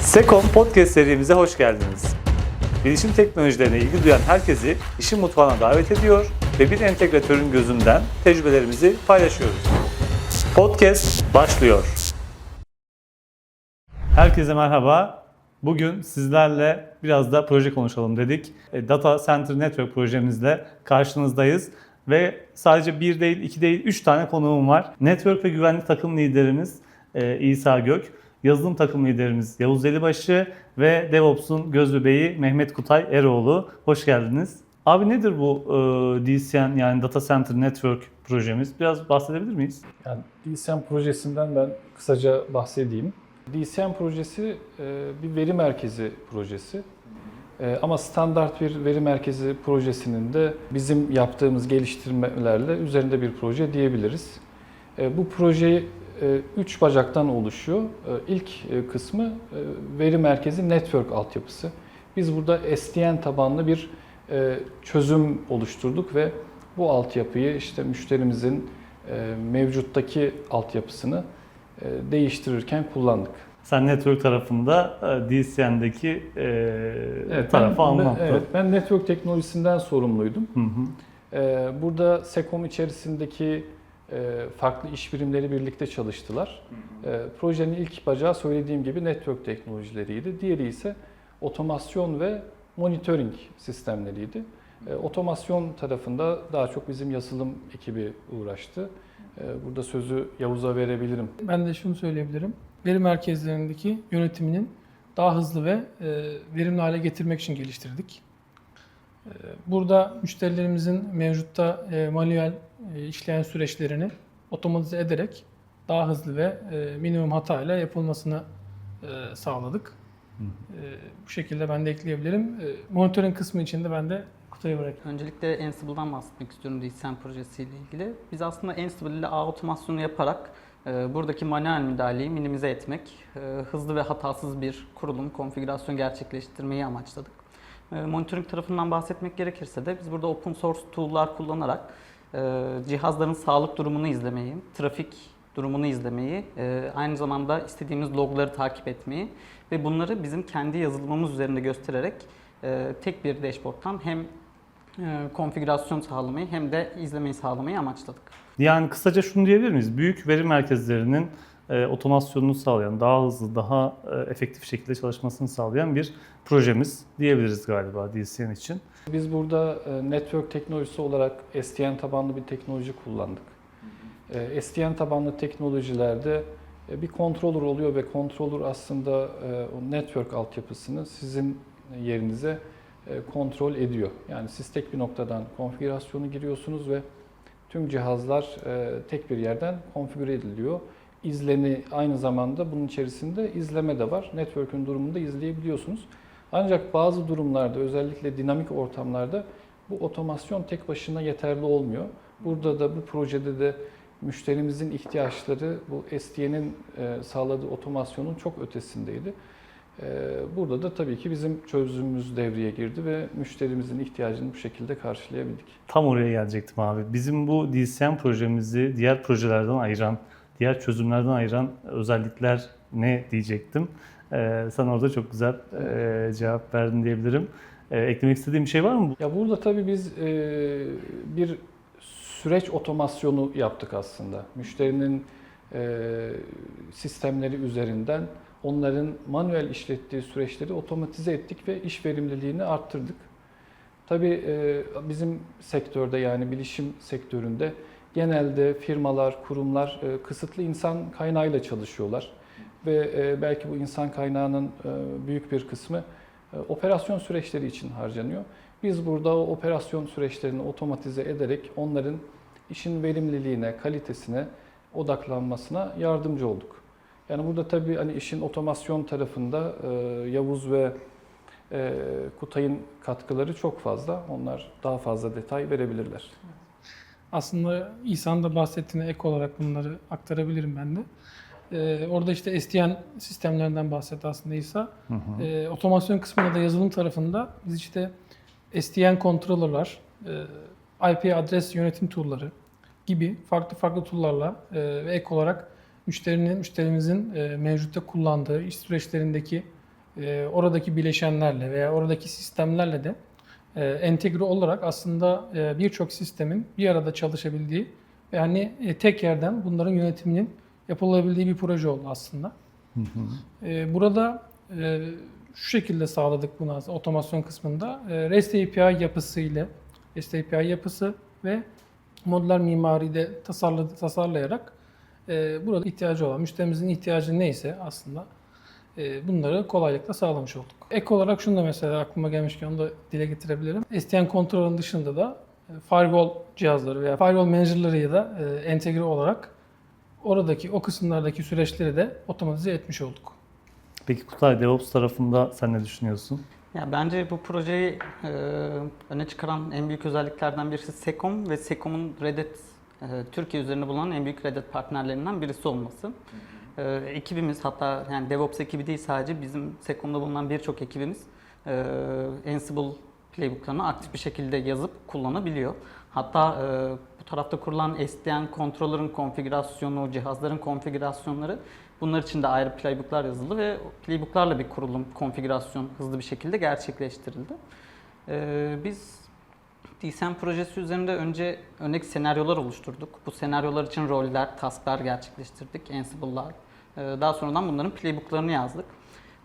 Sekom Podcast serimize hoş geldiniz. Bilişim teknolojilerine ilgi duyan herkesi işin mutfağına davet ediyor ve bir entegratörün gözünden tecrübelerimizi paylaşıyoruz. Podcast başlıyor. Herkese merhaba. Bugün sizlerle biraz da proje konuşalım dedik. E, Data Center Network projemizle karşınızdayız. Ve sadece bir değil, iki değil, üç tane konuğum var. Network ve güvenlik takım liderimiz e, İsa Gök, yazılım takım liderimiz Yavuz Elibaşı ve DevOps'un göz bebeği Mehmet Kutay Eroğlu. Hoş geldiniz. Abi nedir bu e, DCN yani Data Center Network projemiz? Biraz bahsedebilir miyiz? Yani DCM projesinden ben kısaca bahsedeyim. DCM projesi e, bir veri merkezi projesi. E, Ama standart bir veri merkezi projesinin de bizim yaptığımız geliştirmelerle üzerinde bir proje diyebiliriz. E, Bu proje e, üç bacaktan oluşuyor. E, İlk e, kısmı e, veri merkezi network altyapısı. Biz burada SDN tabanlı bir e, çözüm oluşturduk ve bu altyapıyı işte müşterimizin e, mevcuttaki altyapısını e, değiştirirken kullandık. Sen network tarafında e, DCN'deki e, tarafı ben, anlattın. Evet, ben network teknolojisinden sorumluydum. Hı hı. Burada Sekom içerisindeki e, farklı iş birimleri birlikte çalıştılar. Ee, Projenin ilk bacağı söylediğim gibi network teknolojileriydi. Diğeri ise otomasyon ve monitoring sistemleriydi. Ee, Otomasyon tarafında daha çok bizim yazılım ekibi uğraştı. Burada sözü Yavuz'a verebilirim. Ben de şunu söyleyebilirim. Veri merkezlerindeki yönetiminin daha hızlı ve e, verimli hale getirmek için geliştirdik. E, Burada müşterilerimizin mevcutta e, manuel e, işleyen süreçlerini otomatize ederek daha hızlı ve e, minimum hatayla yapılmasını e, sağladık. E, Bu şekilde ben de ekleyebilirim. E, Monitoring kısmı için de ben de Kutay'a bırakayım. Öncelikle Ansible'dan bahsetmek istiyorum DCM projesiyle ilgili. Biz aslında Ansible ile ağ otomasyonu yaparak e, buradaki manuel müdahaleyi minimize etmek, e, hızlı ve hatasız bir kurulum, konfigürasyon gerçekleştirmeyi amaçladık. E, monitoring tarafından bahsetmek gerekirse de biz burada open source tool'lar kullanarak e, cihazların sağlık durumunu izlemeyi, trafik durumunu izlemeyi, e, aynı zamanda istediğimiz logları takip etmeyi ve bunları bizim kendi yazılımımız üzerinde göstererek e, tek bir dashboard'tan hem e, konfigürasyon sağlamayı hem de izlemeyi sağlamayı amaçladık. Yani kısaca şunu diyebilir miyiz? Büyük veri merkezlerinin e, otomasyonunu sağlayan, daha hızlı, daha e, efektif şekilde çalışmasını sağlayan bir projemiz diyebiliriz galiba DCN için. Biz burada e, network teknolojisi olarak SDN tabanlı bir teknoloji kullandık. E, SDN tabanlı teknolojilerde e, bir controller oluyor ve controller aslında e, o network altyapısını sizin yerinize e, kontrol ediyor. Yani siz tek bir noktadan konfigürasyonu giriyorsunuz ve tüm cihazlar e, tek bir yerden konfigüre ediliyor. İzleni aynı zamanda bunun içerisinde izleme de var. Network'ün durumunu da izleyebiliyorsunuz. Ancak bazı durumlarda özellikle dinamik ortamlarda bu otomasyon tek başına yeterli olmuyor. Burada da bu projede de müşterimizin ihtiyaçları bu SDN'in e, sağladığı otomasyonun çok ötesindeydi. E, Burada da tabii ki bizim çözümümüz devreye girdi ve müşterimizin ihtiyacını bu şekilde karşılayabildik. Tam oraya gelecektim abi. Bizim bu DCN projemizi diğer projelerden ayıran, diğer çözümlerden ayıran özellikler ne diyecektim. E, sen orada çok güzel e, cevap verdin diyebilirim. E, eklemek istediğim bir şey var mı? Ya burada tabii biz e, bir süreç otomasyonu yaptık aslında. Müşterinin e, sistemleri üzerinden onların manuel işlettiği süreçleri otomatize ettik ve iş verimliliğini arttırdık. Tabii e, bizim sektörde yani bilişim sektöründe genelde firmalar, kurumlar e, kısıtlı insan kaynağıyla çalışıyorlar. Ve e, belki bu insan kaynağının e, büyük bir kısmı operasyon süreçleri için harcanıyor. Biz burada o operasyon süreçlerini otomatize ederek onların işin verimliliğine, kalitesine odaklanmasına yardımcı olduk. Yani burada tabii hani işin otomasyon tarafında Yavuz ve Kutay'ın katkıları çok fazla. Onlar daha fazla detay verebilirler. Aslında İsa'nın da bahsettiğine ek olarak bunları aktarabilirim ben de. Ee, orada işte SDN sistemlerinden bahsetti aslında İsa. Hı hı. Ee, otomasyon kısmında da yazılım tarafında biz işte SDN controller'lar, e, IP adres yönetim tool'ları gibi farklı farklı tool'larla e, ve ek olarak müşterinin, müşterimizin e, mevcutta kullandığı iş süreçlerindeki e, oradaki bileşenlerle veya oradaki sistemlerle de entegre olarak aslında e, birçok sistemin bir arada çalışabildiği ve hani e, tek yerden bunların yönetiminin yapılabildiği bir proje oldu aslında. E, burada e, şu şekilde sağladık bunu otomasyon kısmında. E, REST API yapısı ile REST API yapısı ve modüler mimaride tasarladı, tasarlayarak e, burada ihtiyacı olan, müşterimizin ihtiyacı neyse aslında e, bunları kolaylıkla sağlamış olduk. Ek olarak şunu da mesela aklıma gelmişken onu da dile getirebilirim. STN kontrolün dışında da e, firewall cihazları veya firewall manager'larıyla da e, entegre olarak oradaki o kısımlardaki süreçleri de otomatize etmiş olduk. Peki Kutay DevOps tarafında sen ne düşünüyorsun? Ya bence bu projeyi e, öne çıkaran en büyük özelliklerden birisi Secom ve Secom'un Reddit e, Türkiye üzerinde bulunan en büyük Reddit partnerlerinden birisi olması. E, ekibimiz hatta yani DevOps ekibi değil sadece bizim Secom'da bulunan birçok ekibimiz e, Ansible playbooklarını aktif bir şekilde yazıp kullanabiliyor. Hatta e, bu tarafta kurulan SDN controller'ın konfigürasyonu, cihazların konfigürasyonları bunlar için de ayrı playbooklar yazıldı ve playbooklarla bir kurulum, konfigürasyon hızlı bir şekilde gerçekleştirildi. E, biz DSM projesi üzerinde önce örnek senaryolar oluşturduk. Bu senaryolar için roller, tasklar gerçekleştirdik, Ansible'lar. Ee, Daha sonradan bunların playbooklarını yazdık.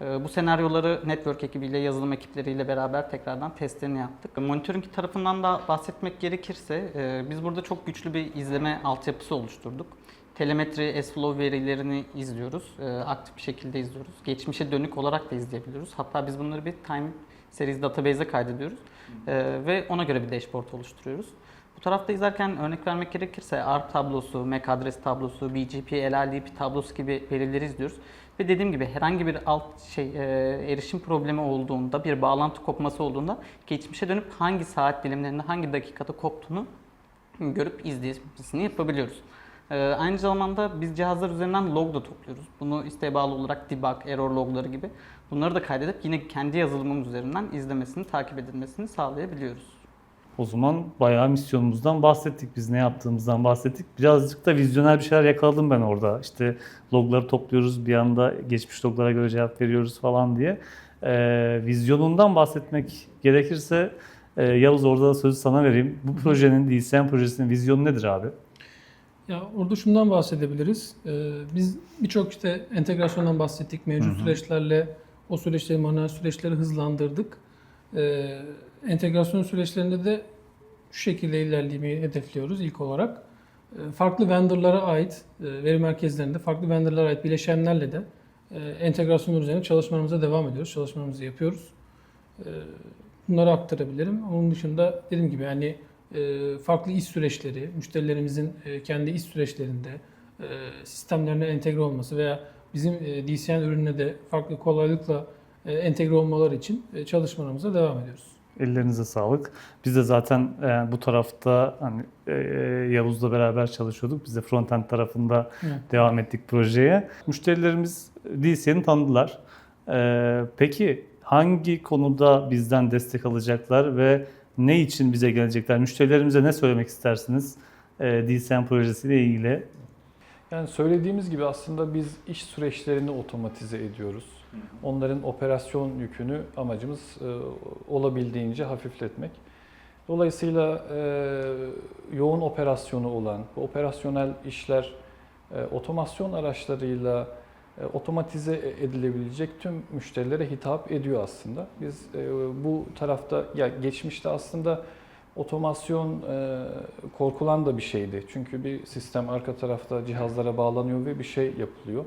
Ee, Bu senaryoları network ekibiyle, yazılım ekipleriyle beraber tekrardan testlerini yaptık. Monitoring tarafından da bahsetmek gerekirse e, biz burada çok güçlü bir izleme altyapısı oluşturduk. Telemetri, S-Flow verilerini izliyoruz. E, Aktif bir şekilde izliyoruz. Geçmişe dönük olarak da izleyebiliyoruz. Hatta biz bunları bir time series database'e kaydediyoruz. E, ve ona göre bir dashboard oluşturuyoruz. Bu tarafta izlerken örnek vermek gerekirse ARP tablosu, MAC adres tablosu, BGP, LLDP tablosu gibi verileri izliyoruz. Ve dediğim gibi herhangi bir alt şey e, erişim problemi olduğunda, bir bağlantı kopması olduğunda geçmişe dönüp hangi saat dilimlerinde, hangi dakikada koptuğunu görüp izlemesini yapabiliyoruz. Ee, aynı zamanda biz cihazlar üzerinden log da topluyoruz. Bunu isteğe bağlı olarak debug, error logları gibi bunları da kaydedip yine kendi yazılımımız üzerinden izlemesini, takip edilmesini sağlayabiliyoruz. O zaman bayağı misyonumuzdan bahsettik. Biz ne yaptığımızdan bahsettik. Birazcık da vizyoner bir şeyler yakaladım ben orada. İşte logları topluyoruz, bir anda geçmiş loglara göre cevap veriyoruz falan diye. Ee, vizyonundan bahsetmek gerekirse e, Yavuz orada da sözü sana vereyim. Bu projenin, DSM projesinin vizyonu nedir abi? Ya orada şundan bahsedebiliriz. Ee, biz birçok işte entegrasyondan bahsettik. Mevcut süreçlerle o süreçleri, manuel süreçleri hızlandırdık. Ee, entegrasyon süreçlerinde de şu şekilde ilerlemeyi hedefliyoruz ilk olarak. Ee, farklı vendorlara ait, e, veri merkezlerinde farklı vendorlara ait bileşenlerle de e, entegrasyon üzerine çalışmalarımıza devam ediyoruz. Çalışmalarımızı yapıyoruz. Ee, bunları aktarabilirim. Onun dışında dediğim gibi yani farklı iş süreçleri, müşterilerimizin e, kendi iş süreçlerinde e, sistemlerine entegre olması veya bizim e, DCN ürününe de farklı kolaylıkla e, entegre olmaları için e, çalışmalarımıza devam ediyoruz. Ellerinize sağlık. Biz de zaten e, bu tarafta hani e, Yavuz'la beraber çalışıyorduk. Biz de frontend tarafında Evet. devam ettik projeye. Müşterilerimiz DCN'i tanıdılar. E, peki hangi konuda bizden destek alacaklar ve ne için bize gelecekler? Müşterilerimize ne söylemek istersiniz e, DCN projesiyle ilgili? Yani söylediğimiz gibi aslında biz iş süreçlerini otomatize ediyoruz. Onların operasyon yükünü amacımız e, olabildiğince hafifletmek. Dolayısıyla e, yoğun operasyonu olan, bu operasyonel işler e, otomasyon araçlarıyla otomatize edilebilecek tüm müşterilere hitap ediyor aslında. Biz e, bu tarafta ya geçmişte aslında otomasyon e, korkulan da bir şeydi. Çünkü bir sistem arka tarafta cihazlara bağlanıyor ve bir şey yapılıyor.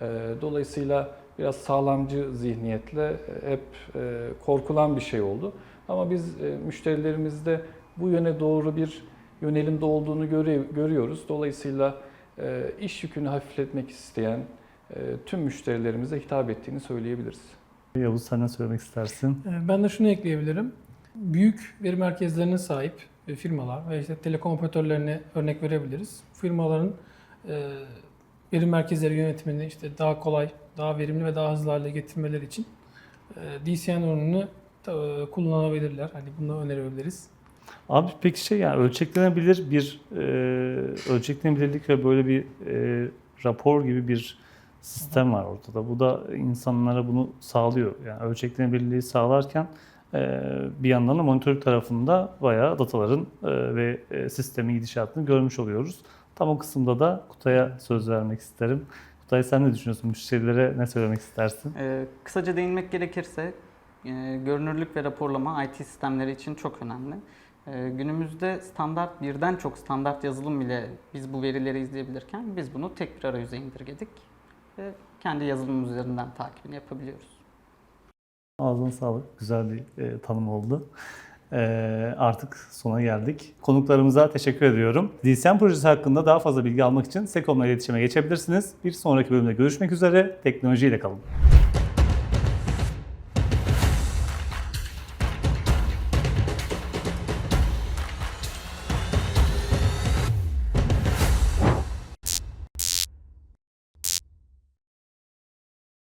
E, dolayısıyla biraz sağlamcı zihniyetle e, hep e, korkulan bir şey oldu. Ama biz e, müşterilerimizde bu yöne doğru bir yönelimde olduğunu görüyoruz. Dolayısıyla e, iş yükünü hafifletmek isteyen e, tüm müşterilerimize hitap ettiğini söyleyebiliriz. Yavuz ne söylemek istersin? E, Ben de şunu ekleyebilirim. Büyük veri merkezlerine sahip e, firmalar ve işte telekom operatörlerine örnek verebiliriz. Firmaların e, veri merkezleri yönetimini işte daha kolay, daha verimli ve daha hızlı hale getirmeleri için e, DCN ürününü kullanabilirler. Hani bunu önerebiliriz. Abi peki şey yani ölçeklenebilir bir e, ölçeklenebilirlik ve böyle bir e, rapor gibi bir sistem var ortada. Bu da insanlara bunu sağlıyor. Yani ölçeklenebilirliği sağlarken e, bir yandan da monitörlük tarafında bayağı dataların e, ve e, sistemin gidişatını görmüş oluyoruz. Tam o kısımda da Kutay'a söz vermek isterim. Kutay sen ne düşünüyorsun? Müşterilere ne söylemek istersin? Ee, kısaca değinmek gerekirse e, görünürlük ve raporlama IT sistemleri için çok önemli. Ee, günümüzde standart birden çok standart yazılım ile biz bu verileri izleyebilirken biz bunu tek bir arayüze indirgedik ve kendi yazılımımız üzerinden takibini yapabiliyoruz. Ağzına sağlık. Güzel bir e, tanım oldu. E, artık sona geldik. Konuklarımıza teşekkür ediyorum. DSM projesi hakkında daha fazla bilgi almak için Sekom'la iletişime geçebilirsiniz. Bir sonraki bölümde görüşmek üzere. Teknolojiyle kalın.